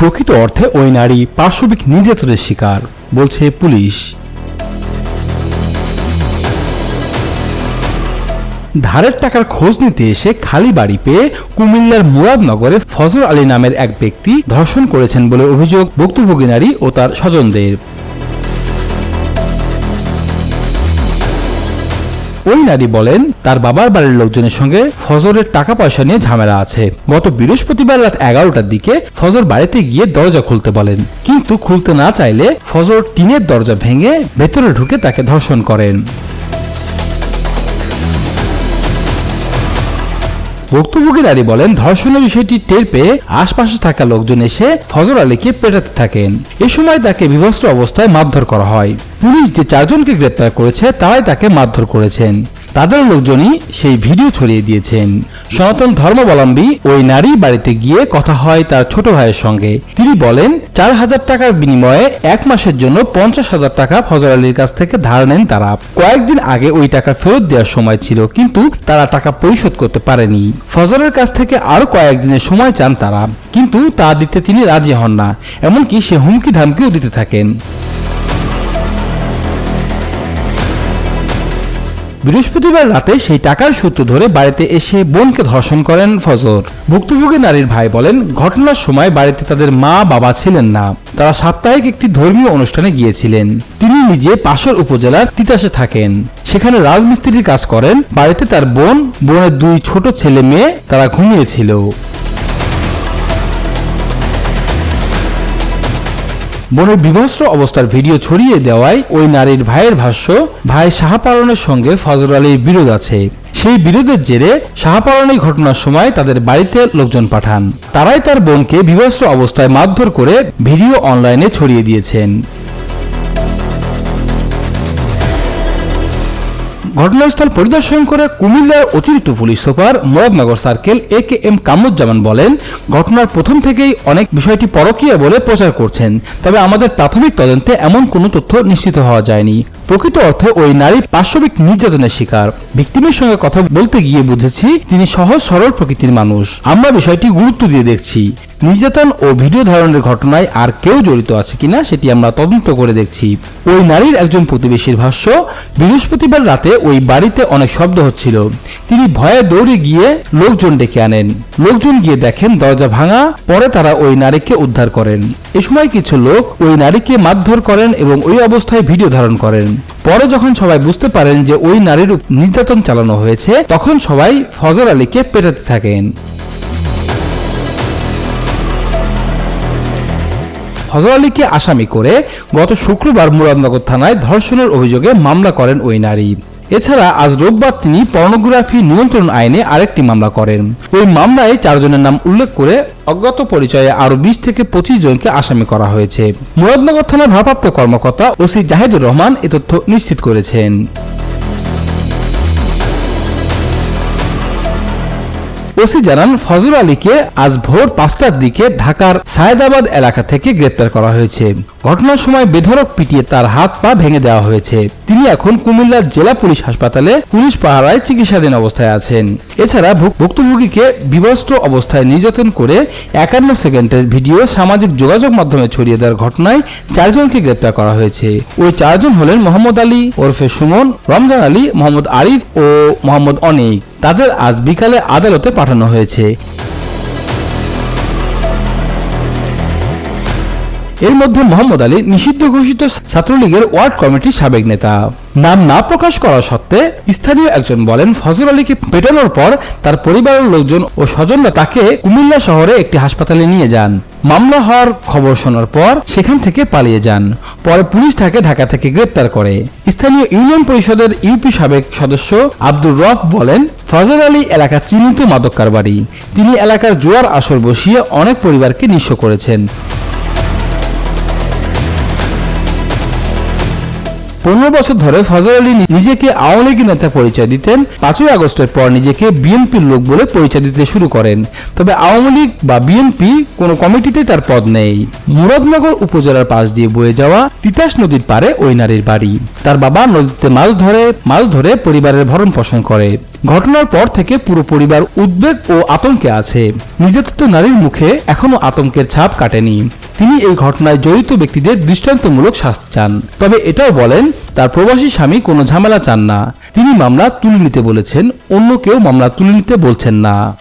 প্রকৃত অর্থে ওই নারী পার্শ্ববিক নির্যাতনের শিকার, বলছে পুলিশ। ধারের টাকার খোঁজ নিতে এসে খালি বাড়ি পেয়ে কুমিল্লার মুরাদনগরে ফজল আলী নামের এক ব্যক্তি ধর্ষণ করেছেন বলে অভিযোগ ভুক্তভোগী নারী ও তার স্বজনদের। ওই নারী বলেন, তার বাবার বাড়ির লোকজনের সঙ্গে ফজরের টাকা পয়সা নিয়ে ঝামেলা আছে। গত বৃহস্পতিবার রাত এগারোটার দিকে ফজর বাড়িতে গিয়ে দরজা খুলতে বলেন। কিন্তু খুলতে না চাইলে ফজর টিনের দরজা ভেঙে ভেতরে ঢুকে তাকে ধর্ষণ করেন। ভুক্তভোগী নারী বলেন, ধর্ষণের বিষয়টি টের পেয়ে আশপাশে থাকা লোকজন এসে ফজর আলীকে পেটাতে থাকেন। এ সময় তাকে বিভস্ত অবস্থায় মারধর করা হয়। পুলিশ যে চারজনকে গ্রেপ্তার করেছে, তারাই তাকে মারধর করেছেন। তাদের লোকজনই সেই ভিডিও ছড়িয়ে দিয়েছেন। সনাতন ধর্মাবলম্বী ওই নারী বাড়িতে গিয়ে কথা হয় তার ছোট ভাইয়ের সঙ্গে। তিনি বলেন, চার হাজার টাকার বিনিময়ে এক মাসের জন্য পঞ্চাশ হাজার টাকা ফজর আলীর কাছ থেকে ধার নেন তারা। কয়েকদিন আগে ওই টাকা ফেরত দেওয়ার সময় ছিল, কিন্তু তারা টাকা পরিশোধ করতে পারেনি। ফজরের কাছ থেকে আরও কয়েকদিনের সময় চান তারা, কিন্তু তা দিতে তিনি রাজি হন না। এমনকি সে হুমকি ধামকিও দিতে থাকেন। বৃহস্পতিবার রাতে সেই টাকার সূত্র ধরে বাড়িতে এসে বোনকে ধর্ষণ করেন ফজর। ভুক্তভোগী নারীর ভাই বলেন, ঘটনার সময় বাড়িতে তাদের মা, বাবা ছিলেন না। তারা সাপ্তাহিক একটি ধর্মীয় অনুষ্ঠানে গিয়েছিলেন। তিনি নিজে পাশর উপজেলার তিতাসে থাকেন। সেখানে রাজমিস্ত্রির কাজ করেন। বাড়িতে তার বোন, বোনের দুই ছোট ছেলে মেয়ে, তারা ঘুমিয়েছিল। বোনের বিভস্ত্র অবস্থার ভিডিও ছড়িয়ে দেওয়ায় ওই নারীর ভাইয়ের ভাষ্য, ভাই শাহপালনের সঙ্গে ফজর আলীর বিরোধ আছে। সেই বিরোধের জেরে শাহপালনের ঘটনার সময় তাদের বাড়িতে লোকজন পাঠান। তারাই তার বোনকে বিভস্ত্র অবস্থায় মারধর করে ভিডিও অনলাইনে ছড়িয়ে দিয়েছেন। ঘটনাস্থল পরিদর্শন করে কুমিল্লার অতিরিক্ত police super Muradnagar circle A K M Kamuzzaman বলেন, ঘটনার প্রথম থেকেই অনেক বিষয়টি পরকীয়া বলে প্রচার করছেন, তবে আমাদের প্রাথমিক তদন্তে এমন কোনো তথ্য নিশ্চিত হওয়া যায়নি। প্রকৃত অর্থে ওই নারী পার্শ্ববিক নির্যাতনের শিকার। ভিক্টিমের সঙ্গে কথা বলতে গিয়ে বুঝেছি, তিনি সহজ, সরল প্রকৃতির মানুষ। আমরা বিষয়টি গুরুত্ব দিয়ে দেখছি। নির্যাতন ও ভিডিও ধরনের ঘটনায় আর কেউ জড়িত আছে কিনা সেটি আমরা তদন্ত করে দেখছি। ওই নারীর একজন প্রতিবেশীর ভাষ্য, বৃহস্পতিবার রাতে ওই বাড়িতে অনেক শব্দ হচ্ছিল। তিনি ভয়ে দৌড়ে গিয়ে লোকজন ডেকে আনেন। লোকজন গিয়ে দেখেন দরজা ভাঙা, পরে তারা ওই নারীকে উদ্ধার করেন। এ সময় কিছু লোক ওই নারীকে মারধর করেন এবং ওই অবস্থায় ভিডিও ধারণ করেন। পরে যখন সবাই বুঝতে পারেন যে ওই নারীর নির্যাতন চালানো হয়েছে, তখন সবাই ফজর আলীকে পেটাতে থাকেন। ফজল আলীকে আসামি করে গত শুক্রবার মুরাদনগর থানায় ধর্ষণের অভিযোগে মামলা করেন ওই নারী। এছাড়া আজ রোববার তিনি পর্নোগ্রাফি নিয়ন্ত্রণ আইনে আরেকটি মামলা করেন। ওই মামলায় চারজনের নাম উল্লেখ করে অজ্ঞাত পরিচয়ে আরও বিশ থেকে পঁচিশ জনকে আসামি করা হয়েছে। মুরাদনগর থানার ভারপ্রাপ্ত কর্মকর্তা ওসি জাহিদুর রহমান এ তথ্য নিশ্চিত করেছেন। ওসি জানান ফজল আলীকে আজ ভোর পাঁচটার দিকে ঢাকার সায়েদাবাদ এলাকা থেকে গ্রেপ্তার করা হয়েছে। ঘটনার সময় বেধরক পিটিয়ে তার হাত পা ভেঙে দেওয়া হয়েছে। তিনি এখন কুমিল্লার জেলা পুলিশ হাসপাতালে পুলিশ পাহারায় চিকিৎসাধীন অবস্থায় আছেন। এছাড়া ভুক- ভুক্তভোগীকে বিবস্ত্র অবস্থায় নির্যাতন করে একান্ন সেকেন্ডের ভিডিও, সামাজিক যোগাযোগ মাধ্যমে ছড়িয়ে দেওয়ার ঘটনায় চারজনকে গ্রেপ্তার করা হয়েছে। ওই চারজন হলেন মোহাম্মদ আলী, ওরফে সুমন, রমজান আলী, মোহাম্মদ আরিফ ও মোহাম্মদ অনিক। তাদের আজ বিকালে আদালতে পাঠানো হয়েছে। এর মধ্যে মোহাম্মদ আলী নিষিদ্ধ ঘোষিত ছাত্রলীগের ওয়ার্ড কমিটির সাবেক নেতা। নাম না প্রকাশ করা সত্ত্বে স্থানীয় একজন বলেন ফজল আলীকে পেটানোর পর তার পরিবারের লোকজন ও স্বজনরা তাকে কুমিল্লা শহরে একটি হাসপাতালে নিয়ে যান। মামলা হওয়ার খবর শোনার পর সেখান থেকে পালিয়ে যান। পরে পুলিশ তাকে ঢাকা থেকে গ্রেপ্তার করে। স্থানীয় ইউনিয়ন পরিষদের ইউপি সাবেক সদস্য আব্দুর রফ বলেন ফজল আলী এলাকা চিহ্নিত মাদক কারবারি। তিনি এলাকার জোয়ার আসর বসিয়ে অনেক পরিবারকে নিঃস্ব করেছেন। পনেরো বছর ধরে ফজল আলী নিজেকে আওয়ামী লীগ নেতা পরিচয় দিতেন। পাঁচই আগস্টের পর নিজেকে বিএনপির লোক বলে পরিচয় দিতে শুরু করেন। তবে আওয়ামী লীগ বা বিএনপি কোনো কমিটিতে তার পদ নেই। মুরাদনগর উপজেলার পাশ দিয়ে বয়ে যাওয়া তিতাস নদীর পারে ওই নারীর বাড়ি। তার বাবা নদীতে মাছ ধরে মাছ ধরে পরিবারের ভরণ পোষণ করে। ঘটনার পর থেকে পুরো পরিবার উদ্বেগ ও আতঙ্কে আছে। নির্যাতিত নারীর মুখে এখনও আতঙ্কের ছাপ কাটেনি। তিনি এই ঘটনায় জড়িত ব্যক্তিদের দৃষ্টান্তমূলক শাস্তি চান। তবে এটাও বলেন, তার প্রবাসী স্বামী কোনো ঝামেলা চান না। তিনি মামলা তুলে নিতে বলেছেন, অন্য কেউ মামলা তুলে নিতে বলছেন না।